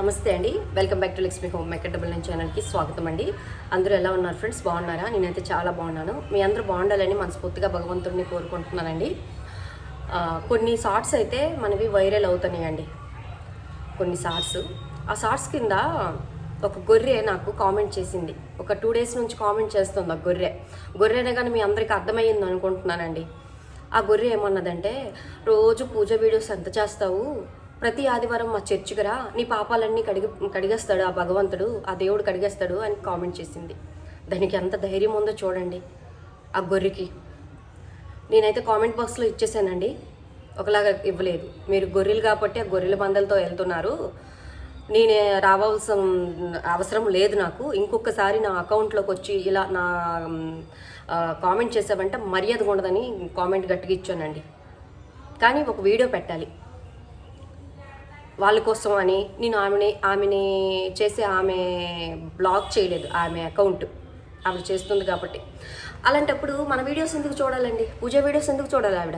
నమస్తే అండి. Welcome back to Lakshmi home maker double nine ఛానల్కి స్వాగతం అండి. అందరూ ఎలా ఉన్నారు ఫ్రెండ్స్ బాగున్నారా? నేనైతే చాలా బాగున్నాను. మీ అందరూ బాగుండాలని మనస్ఫూర్తిగా భగవంతుడిని కోరుకుంటున్నానండి. కొన్ని షార్ట్స్ అయితే మనవి వైరల్ అవుతున్నాయండి. కొన్ని షార్ట్స్ ఆ షార్ట్స్ కింద ఒక గొర్రె నాకు కామెంట్ చేసింది. ఒక టూ డేస్ నుంచి కామెంట్ చేస్తుంది ఆ గొర్రె. గొర్రెనే కానీ మీ అందరికీ అర్థమయ్యింది అనుకుంటున్నానండి. ఆ గొర్రె ఏమన్నదంటే రోజు పూజ వీడియోస్ ఎంత చేస్తావు? ప్రతి ఆదివారం మా చర్చికి రా నీ పాపాలన్నీ కడిగి కడిగేస్తాడు ఆ భగవంతుడు ఆ దేవుడు కడిగేస్తాడు అని కామెంట్ చేసింది. దానికి ఎంత ధైర్యం ఉందో చూడండి ఆ గొర్రెకి. నేనైతే కామెంట్ బాక్స్లో ఇచ్చేసానండి. ఒకలాగా ఇవ్వలేదు. మీరు గొర్రెలు కాబట్టి ఆ గొర్రెల మందలతో వెళ్తున్నారు. నేనే రావాల్సిన అవసరం లేదు నాకు. ఇంకొకసారి నా అకౌంట్లోకి వచ్చి ఇలా నా కామెంట్ చేసావంటే మర్యాద ఉండదని కామెంట్ గట్టిగా ఇచ్చానండి. కానీ ఒక వీడియో పెట్టాలి. వాళ్ళ కోసం అని నేను ఆమెని ఆమెని చేసి ఆమె బ్లాక్ చేయలేదు ఆమె అకౌంట్. ఆవిడ చేస్తుంది కాబట్టి. అలాంటప్పుడు మన వీడియోస్ ఎందుకు చూడాలండి? పూజ వీడియోస్ ఎందుకు చూడాలి ఆవిడ?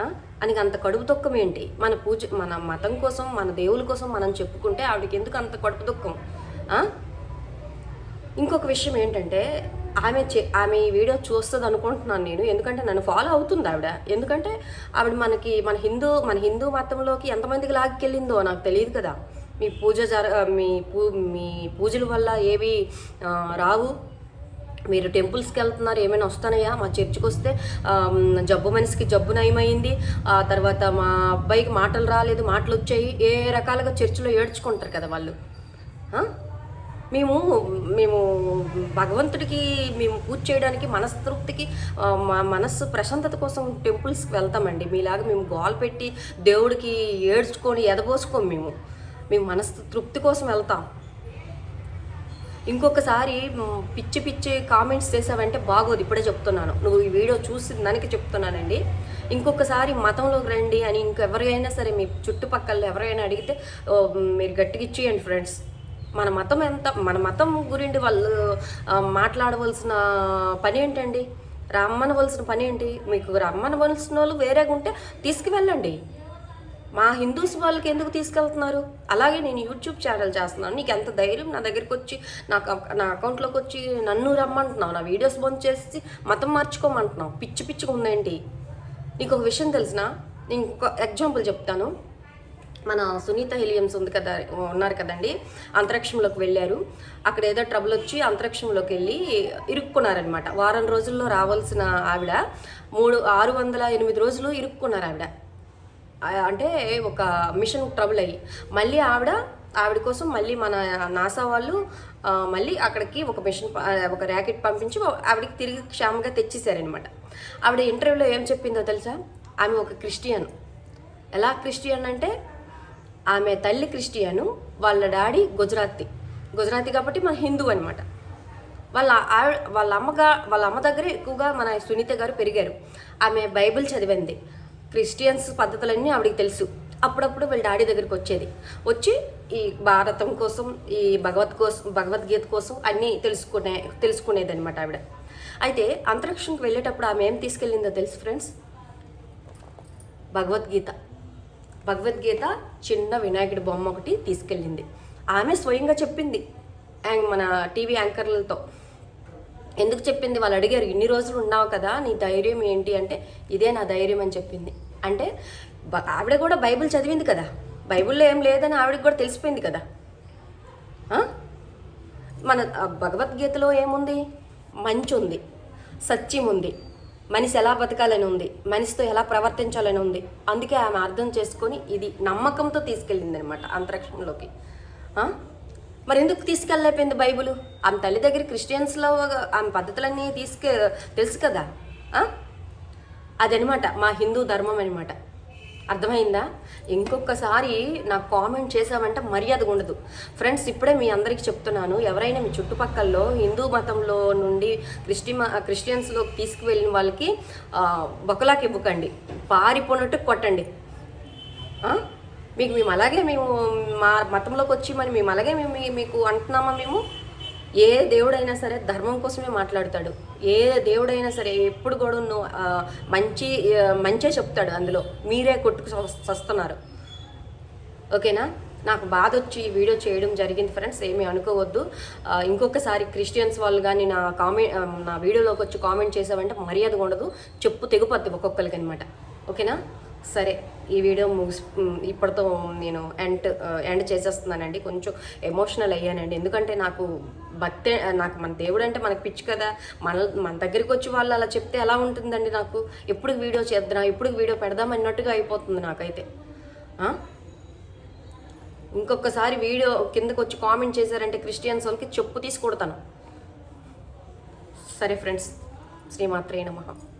ఆ? ఆయనకి అంత కడుపు దుఃఖం ఏంటి? మన పూజ మన మతం కోసం మన దేవుల కోసం మనం చెప్పుకుంటే ఆవిడకి ఎందుకు అంత కడుపు దుఃఖం? ఇంకొక విషయం ఏంటంటే ఆమె చే ఆమె ఈ వీడియో చూస్తుంది అనుకుంటున్నాను నేను. ఎందుకంటే నన్ను ఫాలో అవుతుంది ఆవిడ. ఎందుకంటే ఆవిడ మనకి మన హిందూ మన హిందూ మతంలోకి ఎంతమందికి లాగికెళ్ళిందో నాకు తెలియదు కదా. మీ పూజ జర మీ పూ మీ పూజల వల్ల ఏవి రావు? మీరు టెంపుల్స్కి వెళ్తున్నారు ఏమైనా వస్తానయ్యా? మా చర్చికి వస్తే జబ్బు మనిషికి జబ్బు నయమైంది. ఆ తర్వాత మా అబ్బాయికి మాటలు రాలేదు మాటలు వచ్చాయి ఏ రకాలుగా చర్చిలో ఏడ్చుకుంటారు కదా వాళ్ళు? మేము మేము భగవంతుడికి మేము పూజ చేయడానికి మనస్తృప్తికి మా మనస్సు ప్రశాంతత కోసం టెంపుల్స్కి వెళ్తామండి. మీలాగా మేము గోల్ పెట్టి దేవుడికి ఏడ్చుకొని ఎదబోసుకోం మేము మేము మనస్సు తృప్తి కోసం వెళ్తాం. ఇంకొకసారి పిచ్చి పిచ్చి కామెంట్స్ చేసావంటే బాగోదు ఇప్పుడే చెప్తున్నాను. నువ్వు ఈ వీడియో చూసి దానికి చెప్తున్నానండి. ఇంకొకసారి మతంలోకి రండి అని ఇంకెవరైనా సరే మీ చుట్టుపక్కల ఎవరైనా అడిగితే మీరు గట్టిగా ఇచ్చేయండి ఫ్రెండ్స్. మన మతం ఎంత మన మతం గురించి వాళ్ళు మాట్లాడవలసిన పని ఏంటండి రమ్మనవలసిన పని ఏంటి మీకు రమ్మనవలసిన వాళ్ళు వేరేగా ఉంటే తీసుకువెళ్ళండి. మా హిందూస్ వాళ్ళకి ఎందుకు తీసుకెళ్తున్నారు? అలాగే నేను యూట్యూబ్ ఛానల్ చేస్తున్నాను. నీకు ఎంత ధైర్యం? నా దగ్గరికి వచ్చి నాకు నా అకౌంట్లోకి వచ్చి నన్ను రమ్మంటున్నావు. నా వీడియోస్ బంద్ చేసి మతం మార్చుకోమంటున్నావు. పిచ్చి పిచ్చిగా ఉందేంటి? నీకు ఒక విషయం తెలిసిన? నేను ఇంకొక ఎగ్జాంపుల్ చెప్తాను. మన సునీత హెలియమ్స్ ఉంది కదా ఉన్నారు కదండి అంతరిక్షంలోకి వెళ్ళారు. అక్కడ ఏదో ట్రబుల్ వచ్చి అంతరిక్షంలోకి వెళ్ళి ఇరుక్కున్నారనమాట వారం రోజుల్లో రావాల్సిన ఆవిడ మూడు ఆరు వందల ఎనిమిది రోజులు ఇరుక్కున్నారు ఆవిడ. అంటే ఒక మిషన్ ట్రబుల్ అయ్యి. మళ్ళీ ఆవిడ ఆవిడ కోసం మళ్ళీ మన నాసా వాళ్ళు మళ్ళీ అక్కడికి ఒక మిషన్ ఒక ర్యాకెట్ పంపించి ఆవిడకి తిరిగి క్షేమంగా తెచ్చేసారనమాట ఆవిడ ఇంటర్వ్యూలో ఏం చెప్పిందో తెలుసా? ఆమె ఒక క్రిస్టియన్. ఎలా క్రిస్టియన్ అంటే ఆమె తల్లి క్రిస్టియను వాళ్ళ డాడీ గుజరాతీ. గుజరాతీ కాబట్టి మన హిందూ అనమాట వాళ్ళ ఆవిడ వాళ్ళ అమ్మగా వాళ్ళ అమ్మ దగ్గర ఎక్కువగా మన సునీత గారు పెరిగారు. ఆమె బైబిల్ చదివింది. క్రిస్టియన్స్ పద్ధతులన్నీ ఆవిడకి తెలుసు. అప్పుడప్పుడు వీళ్ళ డాడీ దగ్గరికి వచ్చేది. వచ్చి ఈ భారతం కోసం ఈ భగవత్ కోసం భగవద్గీత కోసం అన్నీ తెలుసుకునే తెలుసుకునేది అనమాట ఆవిడ. అయితే అంతరిక్షంకి వెళ్ళేటప్పుడు ఆమె ఏం తీసుకెళ్ళిందో తెలుసు ఫ్రెండ్స్? భగవద్గీత. భగవద్గీత చిన్న వినాయకుడి బొమ్మ ఒకటి తీసుకెళ్ళింది. ఆమె స్వయంగా చెప్పింది యాంగ్- మన టీవీ యాంకర్లతో. ఎందుకు చెప్పింది? వాళ్ళు అడిగారు ఇన్ని రోజులు ఉన్నావు కదా నీ ధైర్యం ఏంటి? అంటే ఇదే నా ధైర్యం అని చెప్పింది. అంటే బ- ఆవిడ కూడా బైబిల్ చదివింది కదా. బైబిల్లో ఏం లేదని ఆవిడకి కూడా తెలిసిపోయింది కదా. మన భగవద్గీతలో ఏముంది? మంచి ఉంది సత్యం ఉంది మనిషి ఎలా బతకాలని ఉంది? మనిషితో ఎలా ప్రవర్తించాలని ఉంది? అందుకే ఆమె అర్థం చేసుకొని ఇది నమ్మకంతో తీసుకెళ్ళింది అనమాట అంతరిక్షంలోకి మరి ఎందుకు తీసుకెళ్ళలేకపోయింది బైబుల్? ఆమె తల్లి దగ్గర క్రిస్టియన్స్లో ఆమె పద్ధతులన్నీ తీసుకె తెలుసు కదా? అదనమాట మా హిందూ ధర్మం అనమాట అర్థమైందా? ఇంకొకసారి నాకు కామెంట్ చేసామంటే మర్యాద ఉండదు. ఫ్రెండ్స్ ఇప్పుడే మీ అందరికీ చెప్తున్నాను ఎవరైనా మీ చుట్టుపక్కల్లో హిందూ మతంలో నుండి క్రిస్టి క్రిస్టియన్స్లోకి తీసుకువెళ్ళిన వాళ్ళకి బొకలాకి ఇవ్వకండి. పారిపోనట్టు కొట్టండి. మీకు మేము అలాగే మేము మా మతంలోకి వచ్చి మరి మేము అలాగే మేము మీకు అంటున్నామా మేము? ఏ దేవుడైనా సరే ధర్మం కోసమే మాట్లాడతాడు. ఏ దేవుడైనా సరే ఎప్పుడు కూడా నువ్వు మంచి మంచే చెప్తాడు అందులో. మీరే కొట్టుకు వస్తున్నారు ఓకేనా? నాకు బాధ వచ్చి ఈ వీడియో చేయడం జరిగింది ఫ్రెండ్స్ ఏమీ అనుకోవద్దు. ఇంకొకసారి క్రిస్టియన్స్ వాళ్ళు కానీ నా కామెంట్ నా వీడియోలోకి వచ్చి కామెంట్ చేసావంటే మర్యాద ఉండదు. చెప్పు తెగిపోద్ది ఒక్కొక్కరికి అనమాట ఓకేనా? సరే ఈ వీడియో ముగిసి ఇప్పటితో నేను ఎండ్ ఎండ్ చేసేస్తున్నానండి. కొంచెం ఎమోషనల్ అయ్యానండి. ఎందుకంటే నాకు భక్తే నాకు మన దేవుడు అంటే మనకు పిచ్చి కదా. మన మన దగ్గరికి వచ్చి వాళ్ళు అలా చెప్తే ఎలా ఉంటుందండి నాకు? ఎప్పుడు వీడియో చేద్దాం ఎప్పుడు వీడియో పెడదాం అన్నట్టుగా అయిపోతుంది నాకైతే. ఇంకొకసారి వీడియో కిందకు వచ్చి కామెంట్ చేశారంటే క్రిస్టియన్స్ వాళ్ళకి చెప్పు తీసుకొడతాను సరే ఫ్రెండ్స్ శ్రీమాత్రే నమః.